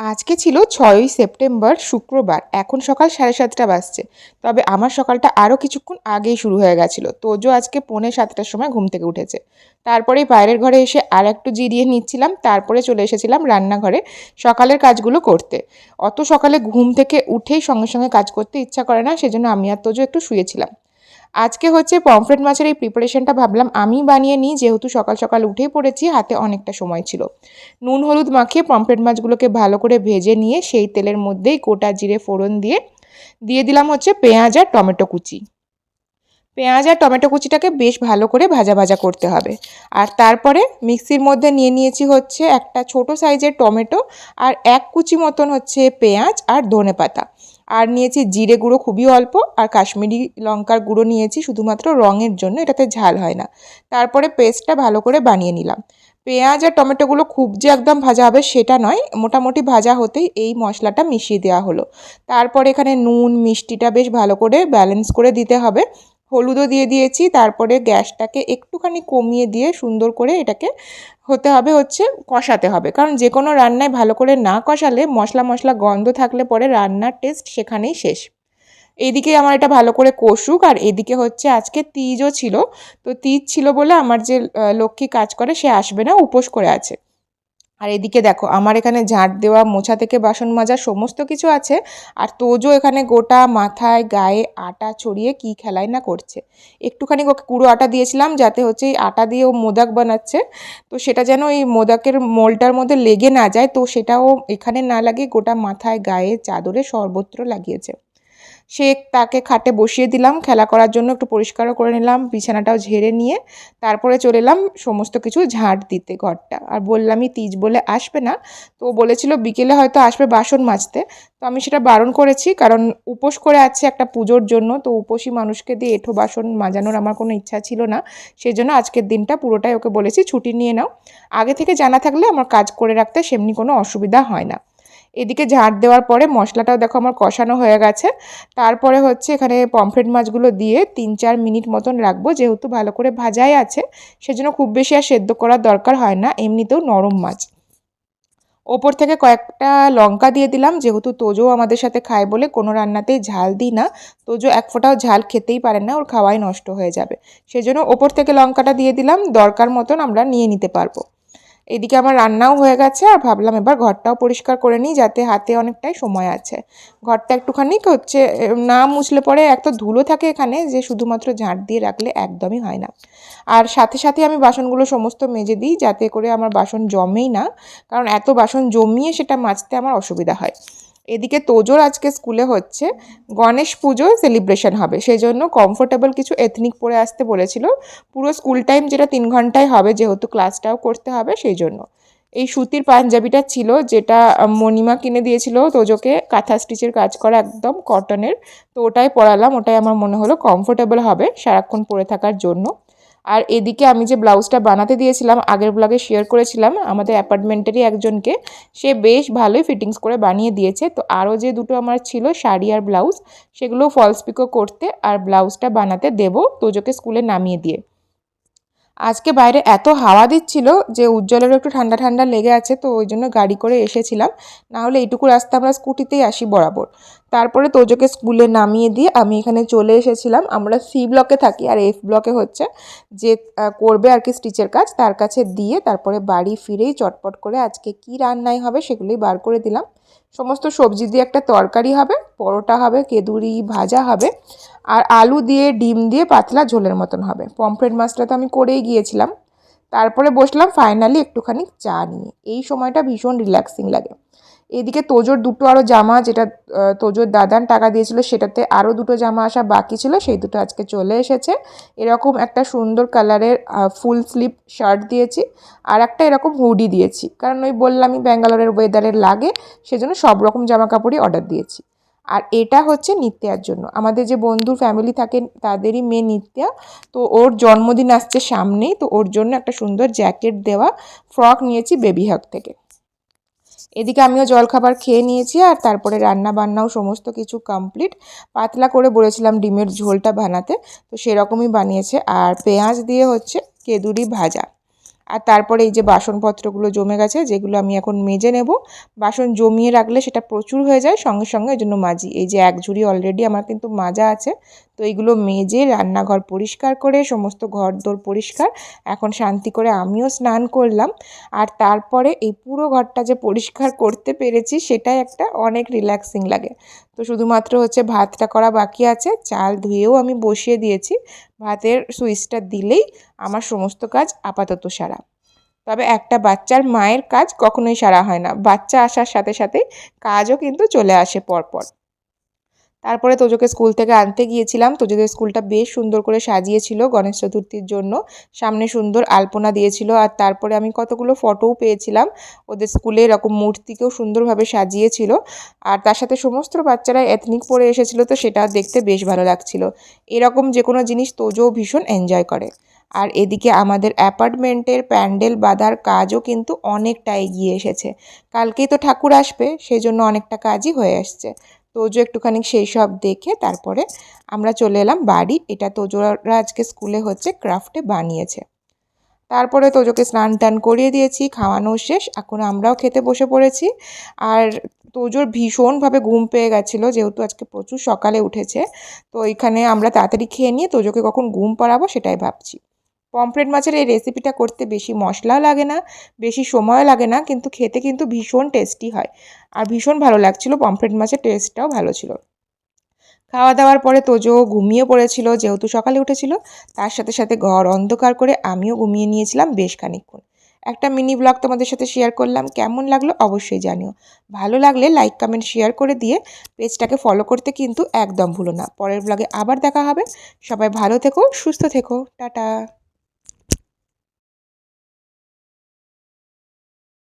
আজকে ছিল ছয়ই সেপ্টেম্বর, শুক্রবার। এখন সকাল সাড়ে সাতটা বাজছে। তবে আমার সকালটা আরও কিছুক্ষণ আগেই শুরু হয়ে গেছিল। তোজো আজকে পৌনে সাতটার সময় ঘুম থেকে উঠেছে। তারপরেই বাইরের ঘরে এসে আর একটু জিরিয়ে নিচ্ছিলাম। তারপরে চলে এসেছিলাম রান্নাঘরে সকালের কাজগুলো করতে। অত সকালে ঘুম থেকে উঠেই সঙ্গে সঙ্গে কাজ করতে ইচ্ছা করে না, সেজন্য আমি আর তোজো একটু শুয়েছিলাম। আজকে হচ্ছে পমফ্রেট মাছের এই প্রিপারেশনটা ভাবলাম, আমি বানিয়ে নিই, যেহেতু সকাল সকাল উঠেই পড়েছি, হাতে অনেকটা সময় ছিল। নুন হলুদ মাখিয়ে পমফ্রেট মাছগুলোকে ভালো করে ভেজে নিয়ে সেই তেলের মধ্যেই গোটা জিরে ফোড়ন দিয়ে দিয়ে দিলাম হচ্ছে পেঁয়াজ আর টমেটো কুচি। পেঁয়াজ আর টমেটো কুচিটাকে বেশ ভালো করে ভাজা ভাজা করতে হবে। আর তারপরে মিক্সির মধ্যে নিয়ে নিয়েছি হচ্ছে একটা ছোট সাইজের টমেটো আর এক কুচি মতন হচ্ছে পেঁয়াজ আর ধনে পাতা আর নিয়েছি জিরে গুঁড়ো খুবই অল্প আর কাশ্মীরি লঙ্কার গুঁড়ো নিয়েছি শুধুমাত্র রঙের জন্য, এটাতে ঝাল হয় না। তারপরে পেস্টটা ভালো করে বানিয়ে নিলাম। পেঁয়াজ আর টমেটোগুলো খুব যে একদম ভাজা হবে সেটা নয়, মোটামুটি ভাজা হতেই এই মশলাটা মিশিয়ে দেওয়া হলো। তারপর এখানে নুন, মিষ্টিটা বেশ ভালো করে ব্যালেন্স করে দিতে হবে। হলুদও দিয়ে দিয়েছি, তারপরে গ্যাসটাকে একটুখানি কমিয়ে দিয়ে সুন্দর করে এটাকে হতে হবে হচ্ছে কষাতে হবে। কারণ যে কোনো রান্নায় ভালো করে না কষালে মশলা মশলা গন্ধ থাকলে পরে রান্নার টেস্ট সেখানেই শেষ। এইদিকে আমার এটা ভালো করে কষুক, আর এদিকে হচ্ছে আজকে তিজও ছিল। তো তিজ ছিল বলে আমার যে লক্ষ্মী কাজ করে সে আসবে না, উপোস করে আছে। আর এদিকে দেখো, আমার এখানে ঝাঁট দেওয়া, মোছা থেকে বাসন মাজা সমস্ত কিছু আছে। আর তোজও এখানে গোটা মাথায়, গায়ে আটা ছড়িয়ে কি খেলাই না করছে। একটুখানি ওকে কুড়ো আটা দিয়েছিলাম যাতে হচ্ছে এই আটা দিয়ে ও মোদাক বানাচ্ছে। তো সেটা যেন এই মোদাকের মোলটার মধ্যে লেগে না যায়, তো সেটাও এখানে না লাগে গোটা মাথায়, গায়ে, চাদরে সর্বত্র লাগিয়েছে। সে তাকে খাটে বসিয়ে দিলাম, খেলা করার জন্য একটু পরিষ্কারও করে নিলাম, বিছানাটাও ঝেড়ে নিয়ে তারপরে চলে এলাম সমস্ত কিছু ঝাঁট দিতে ঘরটা। আর বললামই, তিজ বলে আসবে না। তো বলেছিল, বিকেলে হয়তো আসবে বাসন মাজতে। তো আমি সেটা বারণ করেছি, কারণ উপোস করে আছে একটা পুজোর জন্য, তো উপোসী মানুষকে দিয়ে এঁঠো বাসন মাজানোর আমার কোনো ইচ্ছা ছিল না। সেই জন্য আজকের দিনটা পুরোটাই ওকে বলেছি, ছুটি নিয়ে নাও। আগে থেকে জানা থাকলে আমার কাজ করে রাখতে সেমনি কোনো অসুবিধা হয় না। এদিকে ঝাঁট দেওয়ার পরে মশলাটাও দেখো আমার কষানো হয়ে গেছে। তারপরে হচ্ছে এখানে পমফ্রেট মাছগুলো দিয়ে তিন চার মিনিট মতন রাখব, যেহেতু ভালো করে ভাজাই আছে, সেজন্য খুব বেশি আর সেদ্ধ করার দরকার হয় না, এমনিতেও নরম মাছ। ওপর থেকে কয়েকটা লঙ্কা দিয়ে দিলাম, যেহেতু তোজো আমাদের সাথে খায় বলে কোনো রান্নাতেই ঝাল দিই না, তোজো এক ফোঁটাও ঝাল খেতেই পারে না, ওর খাওয়াই নষ্ট হয়ে যাবে। সেজন্য ওপর থেকে লঙ্কাটা দিয়ে দিলাম, দরকার মতন আমরা নিয়ে নিতে পারব। এদিকে আমার রান্নাও হয়ে গেছে আর ভাবলাম এবার ঘরটাও পরিষ্কার করে নিই যাতে হাতে অনেকটাই সময় আছে। ঘরটা একটুখানি হচ্ছে না মুছলে পরে এত ধুলো থাকে এখানে যে শুধুমাত্র ঝাঁট দিয়ে রাখলে একদমই হয় না। আর সাথে সাথে আমি বাসনগুলো সমস্ত মেজে দিই যাতে করে আমার বাসন জমেই না, কারণ এত বাসন জমিয়ে সেটা মাজতে আমার অসুবিধা হয়। এদিকে তোজোর আজকে স্কুলে হচ্ছে গণেশ পুজো সেলিব্রেশন হবে। সেই জন্য কমফোর্টেবল কিছু এথনিক পরে আসতে বলেছিল। পুরো স্কুল টাইম যেটা তিন ঘন্টায় হবে যেহেতু ক্লাসটাও করতে হবে সেই জন্য এই সুতির পাঞ্জাবিটা ছিল যেটা মণিমা কিনে দিয়েছিল তোজোকে। কাঁথা স্টিচের কাজ করা একদম কটনের তো ওটাই পরালাম, ওটাই আমার মনে হলো কমফোর্টেবল হবে সারাক্ষণ পরে থাকার জন্য। আর এদিকে আমি যে ব্লাউজটা বানাতে দিয়েছিলাম, আগের ব্লগে শেয়ার করেছিলাম, আমাদের অ্যাপার্টমেন্টেরই একজনকে, সে বেশ ভালোই ফিটিংস করে বানিয়ে দিয়েছে। তো আরও যে দুটো আমার ছিল, শাড়ি আর ব্লাউজ সেগুলো ফলস পিকো করতে আর ব্লাউজটা বানাতে দেবো তোজোকে স্কুলে নামিয়ে দিয়ে। আজকে বাইরে এত হাওয়া দিচ্ছিল যে উজ্জ্বলেরও একটু ঠান্ডা ঠান্ডা লেগে আছে, তো ওই জন্য গাড়ি করে এসেছিলাম। না হলে এইটুকু রাস্তা আমরা স্কুটিতেই আসি বরাবর। তারপরে তোজোকে স্কুলে নামিয়ে দিয়ে আমি এখানে চলে এসেছিলাম। আমরা সি ব্লকে থাকি আর এফ ব্লকে হচ্ছে যে করবে আর কি স্টিচের কাজ, তার কাছে দিয়ে তারপরে বাড়ি ফিরেই চটপট করে আজকে কি রান্নাই হবে সেগুলোই বার করে দিলাম। সমস্ত সবজি দিয়ে একটা তরকারি হবে, পরোটা হবে, কেদুরি ভাজা হবে, আর আলু দিয়ে, ডিম দিয়ে পাতলা ঝোলের মতন হবে। পমফ্রেট মাছটা তো আমি করেই গিয়েছিলাম। তারপরে বসলাম ফাইনালি একটুখানি চা নিয়ে। এই সময়টা ভীষণ রিল্যাক্সিং লাগে। এদিকে তোজোর দুটো আরও জামা যেটা তোজোর দাদান টাকা দিয়েছিল, সেটাতে আরও দুটো জামা আসা বাকি ছিল, সেই দুটো আজকে চলে এসেছে। এরকম একটা সুন্দর কালারের ফুল স্লিপ শার্ট দিয়েছি, আর একটা এরকম হুডি দিয়েছি। কারণ ওই বললামই ব্যাঙ্গালোরের ওয়েদারের লাগে, সেজন্য সব রকম জামা কাপড়ই অর্ডার দিয়েছি। আর এটা হচ্ছে নিত্যার জন্য। আমাদের যে বন্ধুর ফ্যামিলি থাকে, তাদেরই মেয়ে নিত্যা, তো ওর জন্মদিন আসছে সামনেই, তো ওর জন্য একটা সুন্দর জ্যাকেট দেওয়া, ফ্রক নিয়েছি বেবি হাক থেকে। এদিকে আমিও জলখাবার খেয়ে নিয়েছি আর তারপরে রান্না বান্নাও সমস্ত কিছু কমপ্লিট পাতলা করে বলেছিলাম ডিমের ঝোলটা বানাতে, তো সেরকমই বানিয়েছে। আর পেঁয়াজ দিয়ে হচ্ছে কেদুরি ভাজা। আর তারপরে এই যে বাসনপত্রগুলো জমে গেছে, যেগুলো আমি এখন মেজে নেব। বাসন জমিয়ে রাখলে সেটা প্রচুর হয়ে যায়, সঙ্গে সঙ্গে জন্য মাজি। এই যে এক ঝুড়ি অলরেডি আমার কিন্তু মাজা আছে, তো এইগুলো মেজে রান্নাঘর পরিষ্কার করে, সমস্ত ঘর দোর পরিষ্কার, এখন শান্তি করে আমিও স্নান করলাম। আর তারপরে এই পুরো ঘরটা যে পরিষ্কার করতে পেরেছি, সেটাই একটা অনেক রিল্যাক্সিং লাগে। তো শুধুমাত্র হচ্ছে ভাতটা করা বাকি আছে, চাল ধুয়েও আমি বসিয়ে দিয়েছি। ভাতের সুইচটা দিলেই আমার সমস্ত কাজ আপাতত সারা। তবে একটা বাচ্চার মায়ের কাজ কখনোই সারা হয় না। বাচ্চা আসার সাথে সাথে কাজও কিন্তু চলে আসে পরপর। তারপরে তোজোকে স্কুল থেকে আনতে গিয়েছিলাম। তোজোদের স্কুলটা বেশ সুন্দর করে সাজিয়েছিল গণেশ চতুর্থীর জন্য। সামনে সুন্দর আলপনা দিয়েছিল আর তারপরে আমি কতগুলো ফটোও পেয়েছিলাম। ওদের স্কুলে এরকম মূর্তিকেও সুন্দরভাবে সাজিয়েছিল। আর তার সাথে সমস্ত বাচ্চারা এথনিক পরে এসেছিল তো সেটা দেখতে বেশ ভালো লাগছিল। এরকম যে কোনো জিনিস তোজোও ভীষণ এনজয় করে। আর এদিকে আমাদের অ্যাপার্টমেন্টের প্যান্ডেল বাঁধার কাজও কিন্তু অনেকটা এগিয়ে এসেছে। কালকেই তো ঠাকুর আসবে সেই জন্য অনেকটা কাজই হয়ে আসছে। তোজো একটুখানি সেই সব দেখে তারপরে আমরা চলে এলাম বাড়ি। এটা তোজোরা আজকে স্কুলে হচ্ছে ক্রাফটে বানিয়েছে। তারপরে তোজোকে স্নান টান করিয়ে দিয়েছি, খাওয়ানো শেষ। এখন আমরাও খেতে বসে পড়েছি। আর তোজোর ভীষণভাবে ঘুম পেয়ে গেছিল, যেহেতু আজকে প্রচুর সকালে উঠেছে। তো এখানে আমরা তাড়াতাড়ি খেয়ে নিয়ে তোজোকে কখন ঘুম পাড়াবো সেটাই ভাবছি। পমফ্রেট মাছের এই রেসিপিটা করতে বেশি মশলাও লাগে না, বেশি সময়ও লাগে না, কিন্তু খেতে কিন্তু ভীষণ টেস্টি হয়। আর ভীষণ ভালো লাগছিল পমফ্রেট মাছের টেস্টটাও ভালো ছিল। খাওয়া দাওয়ার পরে তোজো ঘুমিয়ে পড়েছিল, যেহেতু সকালে উঠেছিল, তার সাথে সাথে ঘর অন্ধকার করে আমিও ঘুমিয়ে নিয়েছিলাম বেশ খানিকক্ষণ। একটা মিনি ব্লগ তোমাদের সাথে শেয়ার করলাম, কেমন লাগল অবশ্যই জানিও। ভালো লাগলে লাইক, কমেন্ট, শেয়ার করে দিয়ে পেজটাকে ফলো করতে কিন্তু একদম ভুলো না। পরের ব্লগে আবার দেখা হবে। সবাই ভালো থেকো, সুস্থ থেকো। টাটা।